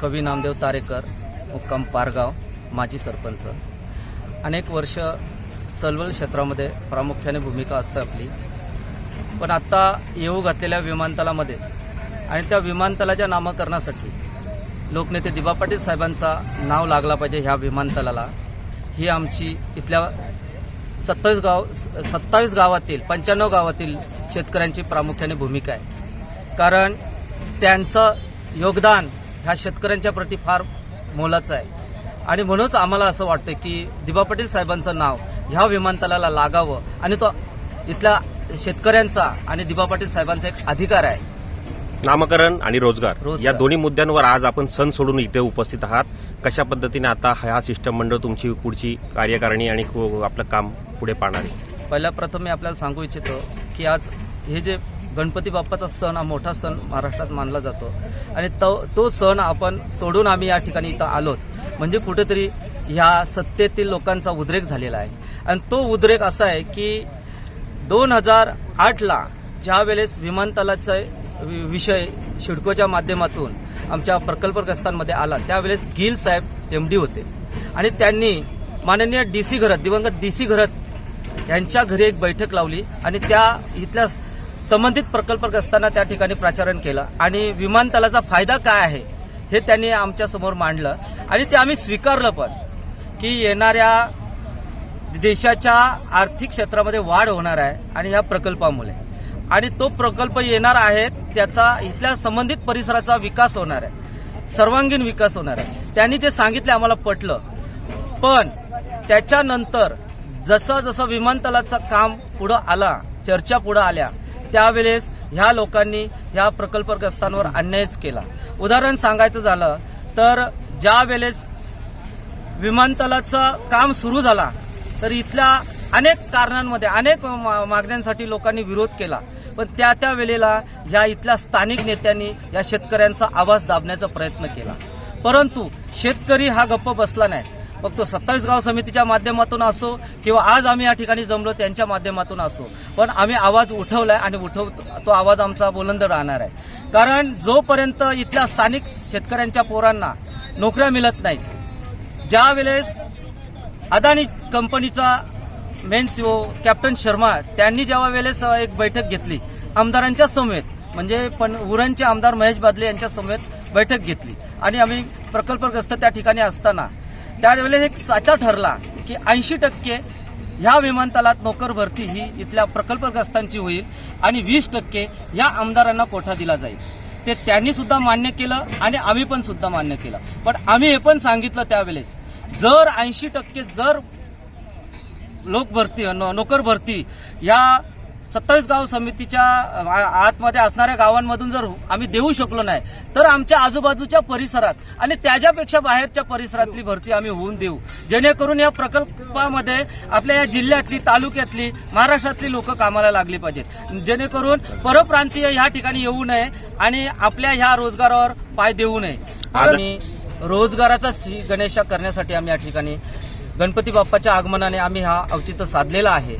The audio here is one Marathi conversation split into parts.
कवी नामदेव तारेकर मुक्काम पारगाव माजी सरपंच. अनेक वर्ष चळवळ क्षेत्रामध्ये प्रामुख्याने भूमिका असते आपली. पण आत्ता येऊ घातलेल्या विमानतळामध्ये आणि त्या विमानतळाच्या नामकरणासाठी लोकनेते दिबा पाटील साहेबांचा नाव लागला पाहिजे ह्या विमानतळाला. ही आमची इथल्या सत्तावीस गाव सत्तावीस गावातील पंच्याण्णव गावातील शेतकऱ्यांची प्रामुख्याने भूमिका आहे. कारण त्यांचं योगदान ह्या शेतकऱ्यांच्या प्रती फार मोलाचं आहे. आणि म्हणूनच आम्हाला असं वाटतं की दिबा पाटील साहेबांचं नाव ह्या विमानतळाला लागावं आणि तो इथल्या शेतकऱ्यांचा आणि दिबा पाटील साहेबांचा एक अधिकार आहे. नामकरण आणि रोजगार रोजगार. या दोन्ही मुद्द्यांवर आज आपण सण सोडून इथे उपस्थित आहात. कशा पद्धतीने आता हा सिस्टम मंडळ तुमची पुढची कार्यकारिणी आणि आपलं काम पुढे पाहणार आहे? पहिल्या प्रथम मी आपल्याला सांगू इच्छितो की आज हे जे गणपती बाप्पाचा सण हा मोठा सण महाराष्ट्रात मानला जातो. आणि तो तो सण आपण सोडून आम्ही या ठिकाणी इथं आलोत. म्हणजे कुठेतरी ह्या सत्तेतील लोकांचा उद्रेक झालेला आहे. आणि तो उद्रेक असा आहे की दोन हजार आठला ज्या वेळेस विमानतळाचा वि- विषय शिडकोच्या माध्यमातून आमच्या प्रकल्पग्रस्तांमध्ये आला त्यावेळेस गिल साहेब एमडी होते. आणि त्यांनी माननीय डी सी घरत दिवंगत डी सी घरत यांच्या घरी एक बैठक लावली आणि त्या इथल्या संबंधित प्रकल्पग्रस्तांना त्या ठिकाणी प्रचारण केलं. आणि विमानतळाचा फायदा काय आहे हे त्यांनी आमच्यासमोर मांडलं. आणि ते आम्ही स्वीकारलं पण की येणाऱ्या देशाच्या आर्थिक क्षेत्रामध्ये वाढ होणार आहे आणि या प्रकल्पामुळे. आणि तो प्रकल्प येणार आहे त्याचा इथल्या संबंधित परिसराचा विकास होणार आहे सर्वांगीण विकास होणार आहे. त्यांनी जे सांगितले आम्हाला पटलं. पण त्याच्यानंतर जसं जसं विमानतळाचं काम पुढं आला चर्चा पुढं आल्या त्यावेळेस ह्या लोकांनी ह्या प्रकल्पग्रस्तांवर अन्यायच केला. उदाहरण सांगायचं झालं तर ज्या वेळेस विमानतळाचं काम सुरू झाला तर इथल्या अनेक कारणांमध्ये अनेक मा- मागण्यांसाठी लोकांनी विरोध केला. पण त्या त्या वेळेला या इथल्या स्थानिक नेत्यांनी या शेतकऱ्यांचा आवाज दाबण्याचा प्रयत्न केला. परंतु शेतकरी हा गप्प बसला नाही. फक्त सत्तावीस गाव समितीच्या माध्यमातून असो किंवा आज आम्ही या ठिकाणी जमलो त्यांच्या माध्यमातून असो. पण आम्ही आवाज उठवलाय आणि उठव तो आवाज आमचा बुलंद राहणार आहे. कारण जोपर्यंत इथल्या स्थानिक शेतकऱ्यांच्या पोरांना नोकऱ्या मिळत नाहीत ज्या वेळेस अदानी कंपनीचा मेन सीओ कॅप्टन शर्मा त्यांनी जेव्हा वेळेस एक बैठक घेतली आमदारांच्या समेत म्हणजे पण उरणचे आमदार महेश बादले यांच्या समेत बैठक घेतली. आणि आम्ही प्रकल्पग्रस्त त्या ठिकाणी असताना त्यावेळेस एक साचा ठरला की ऐंशी टक्के ह्या विमानतळात नोकर भरती ही इथल्या प्रकल्पग्रस्तांची होईल आणि वीस टक्के या आमदारांना कोठा दिला जाईल. ते त्यांनी सुद्धा मान्य केलं आणि आम्ही पण सुद्धा मान्य केलं. पण आम्ही हे पण सांगितलं त्यावेळेस जर ऐंशी टक्के जर लोक भरती नोकर भरती या सत्तावीस गाव समितीच्या आतमध्ये असणाऱ्या गावांमधून जर आम्ही देऊ शकलो नाही तर आमच्या आजूबाजूच्या परिसरात आणि त्याच्यापेक्षा बाहेरच्या परिसरातली भरती आम्ही होऊन देऊ. जेणेकरून या प्रकल्पामध्ये आपल्या या जिल्ह्यातली तालुक्यातली महाराष्ट्रातली लोक कामाला लागली पाहिजेत. जेणेकरून परप्रांतीय ह्या ठिकाणी येऊ नये आणि आपल्या ह्या रोजगारावर पाय देऊ नये. आणि रोजगाराचा श्री गणेशा करण्यासाठी आम्ही या ठिकाणी गणपती बाप्पाच्या आगमनाने आम्ही हा औचित्य साधलेला आहे.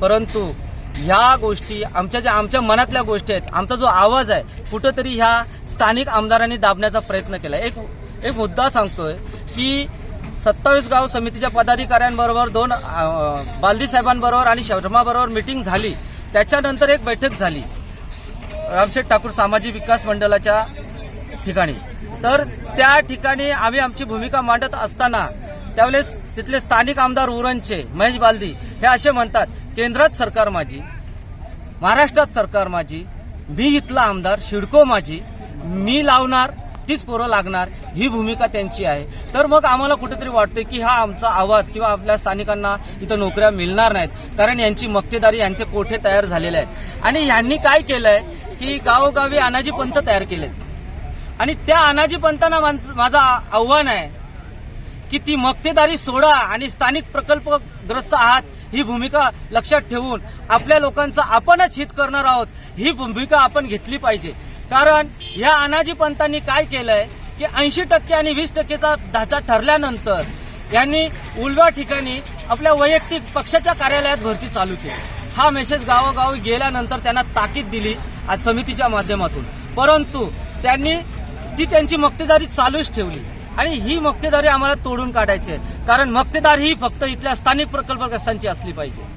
परंतु ह्या गोष्टी आमच्या ज्या आमच्या मनातल्या गोष्टी आहेत आमचा जो आवाज आहे कुठंतरी ह्या स्थानिक आमदारांनी दाबण्याचा प्रयत्न केला एक एक मुद्दा सांगतोय की सत्तावीस गाव समितीच्या पदाधिकाऱ्यांबरोबर दोन बालदी साहेबांबरोबर आणि शर्माबरोबर मिटिंग झाली. त्याच्यानंतर एक बैठक झाली. रामशेठ ठाकूर सामाजिक विकास मंडळाच्या ठिकाणी. तर त्या ठिकाणी आम्ही आमची भूमिका मांडत असताना त्यावेळेस तिथले स्थानिक आमदार उरणचे महेश बालदी हे असे म्हणतात केंद्रात सरकार माझी महाराष्ट्रात सरकार माझी मी इथला आमदार शिडको माझी मी लावणार तीच पोरं लागणार ही भूमिका त्यांची आहे. तर मग आम्हाला कुठेतरी वाटते की हा आमचा आवाज किंवा आपल्या स्थानिकांना इथं नोकऱ्या मिळणार नाहीत कारण यांची मक्तेदारी यांचे कोठे तयार झालेले आहेत. आणि यांनी काय केलंय की गावोगावी अनाजी पंत तयार केलेत. आणि त्या अनाजी पंतांना माझं आव्हान आहे की ती मक्तेदारी सोडा आणि स्थानिक प्रकल्पग्रस्त आहात ही भूमिका लक्षात ठेवून आपल्या लोकांचं आपणच हित करणार आहोत ही भूमिका आपण घेतली पाहिजे. कारण या अनाजी पंतांनी काय केलंय की ऐंशी टक्के आणि वीस टक्केचा ढाचा ठरल्यानंतर यांनी उलव्या ठिकाणी आपल्या वैयक्तिक पक्षाच्या कार्यालयात भरती चालू केली. हा मेसेज गावोगावी गेल्यानंतर त्यांना ताकीद दिली आज समितीच्या माध्यमातून. परंतु त्यांनी ती त्यांची मक्तेदारी चालूच ठेवली. आणि ही मक्तेदारी आम्हाला तोडून काढायची आहे. कारण मक्तेदारी ही फक्त इथल्या स्थानिक प्रकल्पग्रस्तांची असली पाहिजे.